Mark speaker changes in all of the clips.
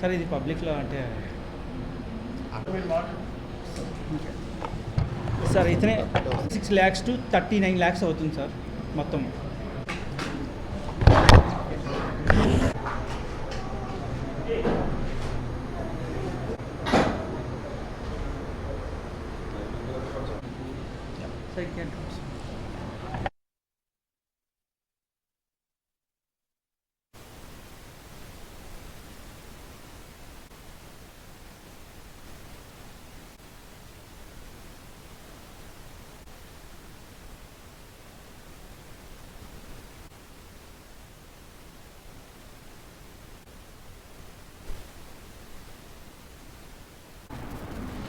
Speaker 1: Sir ఇది పబ్లిక్లో అంటే సార్ ఇతనే six lakhs two thirty nine lakhs అవుతుంది సార్ మొత్తం. సార్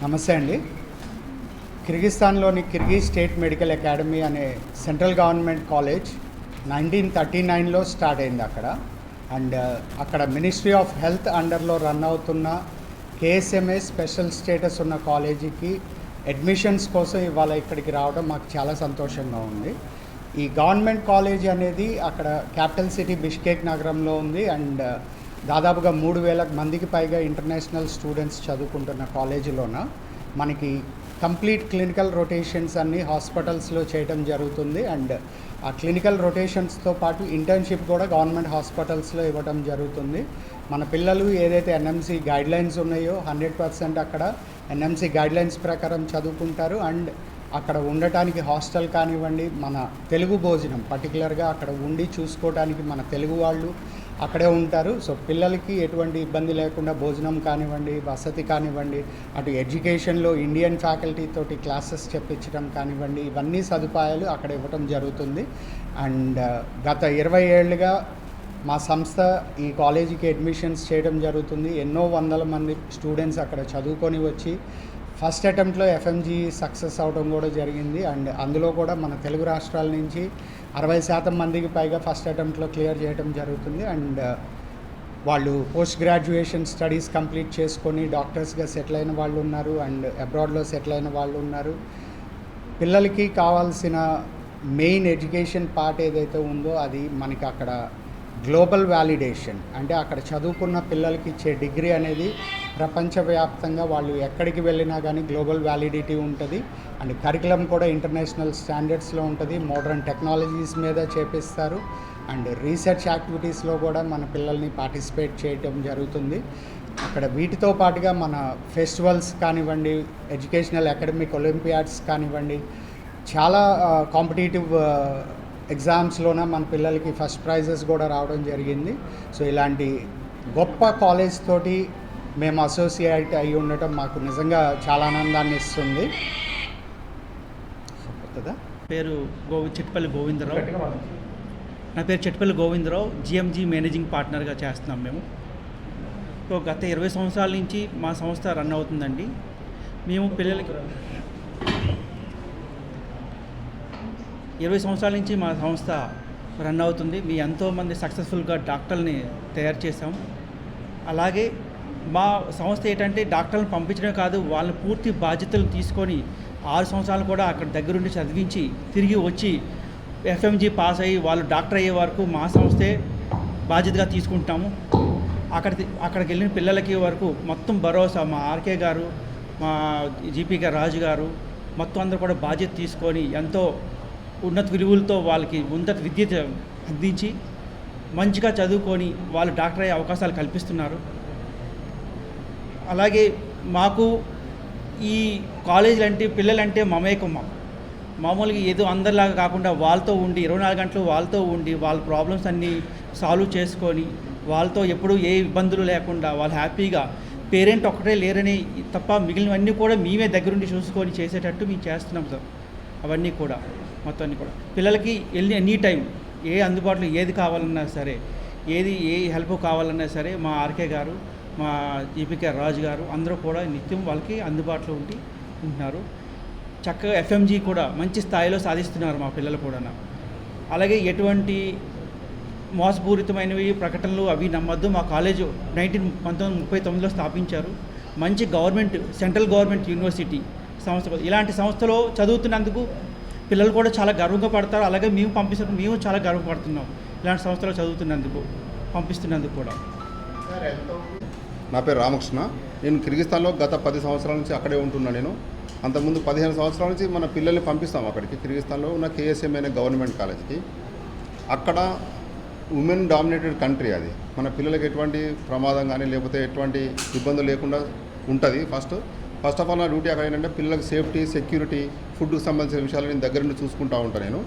Speaker 2: నమస్తే అండి. కిర్గిస్తాన్లోని కిర్గిజ్ స్టేట్ మెడికల్ అకాడమీ అనే central government college nineteen thirty నైన్లో స్టార్ట్ అయింది అక్కడ. అండ్ uh, అక్కడ మినిస్ట్రీ ఆఫ్ హెల్త్ అండర్లో రన్ అవుతున్న కేఎస్ఎంఏ స్పెషల్ స్టేటస్ ఉన్న కాలేజీకి అడ్మిషన్స్ కోసం ఇవాళ ఇక్కడికి రావడం మాకు చాలా సంతోషంగా ఉంది. ఈ గవర్నమెంట్ కాలేజ్ అనేది అక్కడ క్యాపిటల్ సిటీ బిష్కేక్ నగరంలో ఉంది. అండ్ uh, దాదాపుగా మూడు వేల మందికి పైగా ఇంటర్నేషనల్ స్టూడెంట్స్ చదువుకుంటున్న కాలేజీలోన మనకి కంప్లీట్ క్లినికల్ రొటేషన్స్ అన్ని హాస్పిటల్స్లో చేయడం జరుగుతుంది. అండ్ ఆ క్లినికల్ రొటేషన్స్తో పాటు ఇంటర్న్షిప్ కూడా గవర్నమెంట్ హాస్పిటల్స్లో ఇవ్వడం జరుగుతుంది. మన పిల్లలు ఏదైతే ఎన్ఎంసి గైడ్లైన్స్ ఉన్నాయో హండ్రెడ్ పర్సెంట్ అక్కడ ఎన్ఎంసి గైడ్లైన్స్ ప్రకారం చదువుకుంటారు. అండ్ అక్కడ ఉండటానికి హాస్టల్ కానివ్వండి మన తెలుగు భోజనం పర్టికులర్గా అక్కడ ఉండి చూసుకోవడానికి మన తెలుగు వాళ్ళు అక్కడే ఉంటారు. సో పిల్లలకి ఎటువంటి ఇబ్బంది లేకుండా భోజనం కానివ్వండి వసతి కానివ్వండి అటు ఎడ్యుకేషన్లో ఇండియన్ ఫ్యాకల్టీ తోటి క్లాసెస్ చెప్పించడం కానివ్వండి ఇవన్నీ సదుపాయాలు అక్కడ ఇవ్వటం జరుగుతుంది. అండ్ గత ఇరవై ఏళ్ళుగా మా సంస్థ ఈ కాలేజీకి అడ్మిషన్స్ చేయడం జరుగుతుంది. ఎన్నో వందల మంది స్టూడెంట్స్ అక్కడ చదువుకొని వచ్చి ఫస్ట్ అటెంప్ట్లో ఎఫ్ఎంజీ సక్సెస్ అవడం కూడా జరిగింది. అండ్ అందులో కూడా మన తెలుగు రాష్ట్రాల నుంచి అరవై శాతం మందికి పైగా ఫస్ట్ అటెంప్ట్లో క్లియర్ చేయడం జరుగుతుంది. అండ్ వాళ్ళు పోస్ట్ గ్రాడ్యుయేషన్ స్టడీస్ కంప్లీట్ చేసుకొని డాక్టర్స్గా సెటిల్ అయిన వాళ్ళు ఉన్నారు. అండ్ అబ్రాడ్లో సెటిల్ అయిన వాళ్ళు ఉన్నారు. పిల్లలకి కావాల్సిన మెయిన్ ఎడ్యుకేషన్ పార్ట్ ఏదైతే ఉందో అది మనకి అక్కడ గ్లోబల్ వ్యాలిడేషన్. అంటే అక్కడ చదువుకున్న పిల్లలకి ఇచ్చే డిగ్రీ అనేది ప్రపంచవ్యాప్తంగా వాళ్ళు ఎక్కడికి వెళ్ళినా కానీ గ్లోబల్ వ్యాలిడిటీ ఉంటుంది. అండ్ కరికులం కూడా ఇంటర్నేషనల్ స్టాండర్డ్స్లో ఉంటుంది. మోడర్న్ టెక్నాలజీస్ మీద చేపిస్తారు. అండ్ రీసెర్చ్ యాక్టివిటీస్లో కూడా మన పిల్లల్ని పార్టిసిపేట్ చేయటం జరుగుతుంది. అక్కడ వీటితో పాటుగా మన ఫెస్టివల్స్ కానివ్వండి ఎడ్యుకేషనల్ అకాడమిక్ ఒలింపియాడ్స్ కానివ్వండి చాలా కాంపిటేటివ్ ఎగ్జామ్స్లోన మన పిల్లలకి ఫస్ట్ ప్రైజెస్ కూడా రావడం జరిగింది. సో ఇలాంటి గొప్ప కాలేజ్ తోటి మేము అసోసియేట్ అయి ఉండటం మాకు నిజంగా చాలా ఆనందాన్ని ఇస్తుంది?
Speaker 1: పేరు గోవి చిట్పల్లి గోవిందరావు. నా పేరు చిట్పల్లి గోవిందరావు. జిఎంజీ మేనేజింగ్ పార్ట్నర్గా చేస్తున్నాం మేము. సో గత ఇరవై సంవత్సరాల నుంచి మా సంస్థ రన్ అవుతుందండి. మేము పిల్లలకి ఇరవై సంవత్సరాల నుంచి మా సంస్థ రన్ అవుతుంది. మీ ఎంతోమంది సక్సెస్ఫుల్గా డాక్టర్ని తయారు చేసాం అలాగే మా సంస్థ ఏంటంటే డాక్టర్లను పంపించడం కాదు వాళ్ళ పూర్తి బాధ్యతలు తీసుకొని ఆరు సంవత్సరాలు కూడా అక్కడ దగ్గరుండి చదివించి తిరిగి వచ్చి ఎఫ్ఎంజీ పాస్ అయ్యి వాళ్ళు డాక్టర్ అయ్యే వరకు మా సంస్థే బాధ్యతగా తీసుకుంటాము. అక్కడ అక్కడికి వెళ్ళిన పిల్లలకి వరకు మొత్తం భరోసా మా ఆర్కే గారు మా జీపీ గారు రాజు గారు మొత్తం అందరూ కూడా బాధ్యత తీసుకొని ఎంతో ఉన్నత విలువలతో వాళ్ళకి ఉన్నత విద్య అందించి మంచిగా చదువుకొని వాళ్ళు డాక్టర్ అయ్యే అవకాశాలు కల్పిస్తున్నారు. అలాగే మాకు ఈ కాలేజీలు అంటే పిల్లలంటే మమేకం మామూలుగా ఏదో అందరిలాగా కాకుండా వాళ్ళతో ఉండి ఇరవై నాలుగు గంటలు వాళ్ళతో ఉండి వాళ్ళ ప్రాబ్లమ్స్ అన్నీ సాల్వ్ చేసుకొని వాళ్ళతో ఎప్పుడూ ఏ ఇబ్బందులు లేకుండా వాళ్ళు హ్యాపీగా పేరెంట్ ఒక్కటే లేరని తప్ప మిగిలినవన్నీ కూడా మేమే దగ్గరుండి చూసుకొని చేసేటట్టు మేము చేస్తున్నాం సార్. అవన్నీ కూడా. మొత్తాన్ని కూడా. పిల్లలకి వెళ్ళి ఎనీ టైం ఏ అందుబాటులో ఏది కావాలన్నా సరే ఏది ఏ హెల్ప్ కావాలన్నా సరే మా ఆర్కే గారు మా జీపీకే రాజు గారు అందరూ కూడా నిత్యం వాళ్ళకి అందుబాటులో ఉండి ఉంటున్నారు. చక్కగా ఎఫ్ఎంజీ కూడా మంచి స్థాయిలో సాధిస్తున్నారు మా పిల్లలు కూడా అలాగే ఎటువంటి మోసపూరితమైనవి ప్రకటనలు అవి నమ్మద్దు. మా కాలేజ్ నైన్టీన్ పంతొమ్మిది ముప్పై తొమ్మిదిలో స్థాపించారు. మంచి గవర్నమెంట్ సెంట్రల్ గవర్నమెంట్ యూనివర్సిటీ సంస్థ ఇలాంటి సంస్థలో చదువుతున్నందుకు పిల్లలు కూడా చాలా గర్వంగా పడతారు. అలాగే మేము పంపిస్తున్న మేము చాలా గర్వపడుతున్నాం ఇలాంటి సంస్థలో చదువుతున్నందుకు పంపిస్తున్నందుకు కూడా.
Speaker 3: నా పేరు రామకృష్ణ. నేను కిర్గిస్తాన్లో గత పది సంవత్సరాల నుంచి అక్కడే ఉంటున్నా నేను. అంతకుముందు పదిహేను సంవత్సరాల నుంచి మన పిల్లల్ని పంపిస్తాం అక్కడికి. కిర్గిస్తాన్లో ఉన్న కేఎస్ఎం అనే గవర్నమెంట్ కాలేజ్కి. అక్కడ ఉమెన్ డామినేటెడ్ కంట్రీ అది. మన పిల్లలకి ఎటువంటి ప్రమాదం కానీ లేకపోతే ఎటువంటి ఇబ్బందులు లేకుండా ఉంటుంది. ఫస్ట్ ఫస్ట్ ఆఫ్ ఆల్ నా డ్యూటీ అక్కడ ఏంటంటే పిల్లలకు సేఫ్టీ సెక్యూరిటీ ఫుడ్కి సంబంధించిన విషయాలు నేను దగ్గర నుండి చూసుకుంటూ ఉంటాను నేను.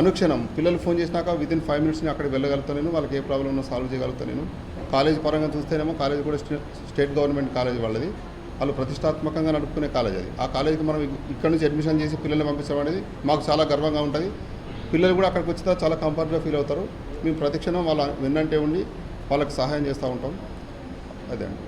Speaker 3: అనుక్షణం పిల్లలు ఫోన్ చేసినాక విత్ ఫైవ్ ఫైవ్ మినిట్స్ని అక్కడికి వెళ్ళగలుగుతాను నేను వాళ్ళకి ఏ ప్రాబ్లం ఉన్నా సాల్వ్ చేయగలుగుతాను నేను. కాలేజ్ పరంగా చూస్తేనేమో కాలేజ్ కూడా స్టేట్ గవర్నమెంట్ కాలేజ్ వాళ్ళది. వాళ్ళు ప్రతిష్టాత్మకంగా నడుపుకునే కాలేజ్ అది. ఆ కాలేజీకి మనం ఇక్కడ నుంచి అడ్మిషన్ చేసి పిల్లల్ని పంపించడం అనేది మాకు చాలా గర్వంగా ఉంటుంది. పిల్లలు కూడా అక్కడికి వచ్చిన చాలా కంఫర్ట్గా ఫీల్ అవుతారు. మేము ప్రతిక్షణం వాళ్ళ వెన్నంటే ఉండి వాళ్ళకి సహాయం చేస్తూ ఉంటాం. అదే అండి.